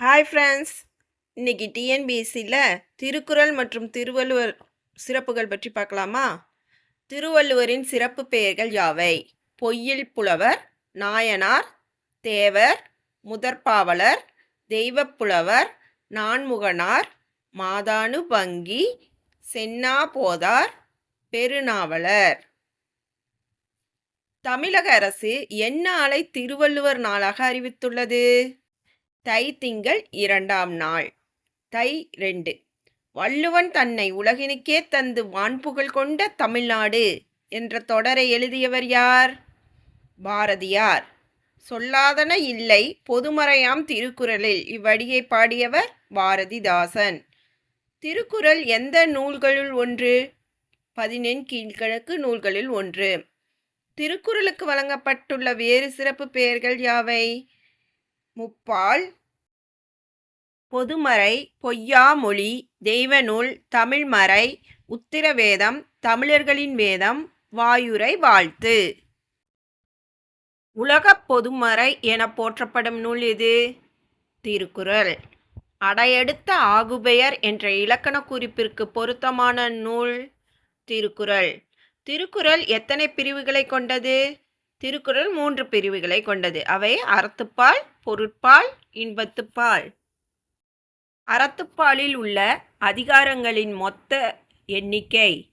Hi friends இன்னைக்கு டிஎன்பிஎஸ்சியில் திருக்குறள் மற்றும் திருவள்ளுவர் சிறப்புகள் பற்றி பார்க்கலாமா? திருவள்ளுவரின் சிறப்பு பெயர்கள் யாவை? பொய்யில் புலவர் நாயனார் தேவர் முதற்பாவலர் தெய்வப்புலவர் நான்முகனார் மாதானு பங்கி சென்னா போதார் பெருநாவலர். தமிழக அரசு என்ன ஆலை திருவள்ளுவர் நாளாக அறிவித்துள்ளது? தை திங்கள் இரண்டாம் நாள். தை ரெண்டு. வள்ளுவன் தன்னை உலகினுக்கே தந்து வான்புகழ் கொண்ட தமிழ்நாடு என்ற தொடரை எழுதியவர் யார்? பாரதியார். சொல்லாதன இல்லை பொதுமறையாம் திருக்குறளில் இவ்வடியை பாடியவர் பாரதிதாசன். திருக்குறள் எந்த நூல்களுள் ஒன்று? பதினெண் கீழ்கிழக்கு நூல்களில் ஒன்று. திருக்குறளுக்கு வழங்கப்பட்டுள்ள வேறு சிறப்பு பெயர்கள் யாவை? முப்பால் பொதுமறை பொய்யாமொழி தெய்வநூல் தமிழ்மறை உத்திரவேதம் தமிழர்களின் வேதம் வாயுரை வாழ்த்து. உலகப் பொதுமறை என போற்றப்படும் நூல் எது? திருக்குறள். அடையெடுத்த ஆகுபெயர் என்ற இலக்கண குறிப்பிற்கு பொருத்தமான நூல் திருக்குறள். திருக்குறள் எத்தனை பிரிவுகளை கொண்டது? திருக்குறள் மூன்று பிரிவுகளை கொண்டது. அவை அறத்துப்பால் பொருட்பால் இன்பத்துப்பால். அறத்துப்பாலில் உள்ள அதிகாரங்களின் மொத்த எண்ணிக்கை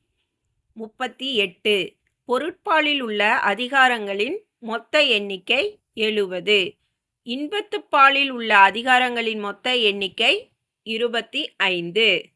முப்பத்தி எட்டு. பொருட்பாலில் உள்ள அதிகாரங்களின் மொத்த எண்ணிக்கை எழுபது இன்பத்துப்பாலில் உள்ள அதிகாரங்களின் மொத்த எண்ணிக்கை இருபத்தி ஐந்து.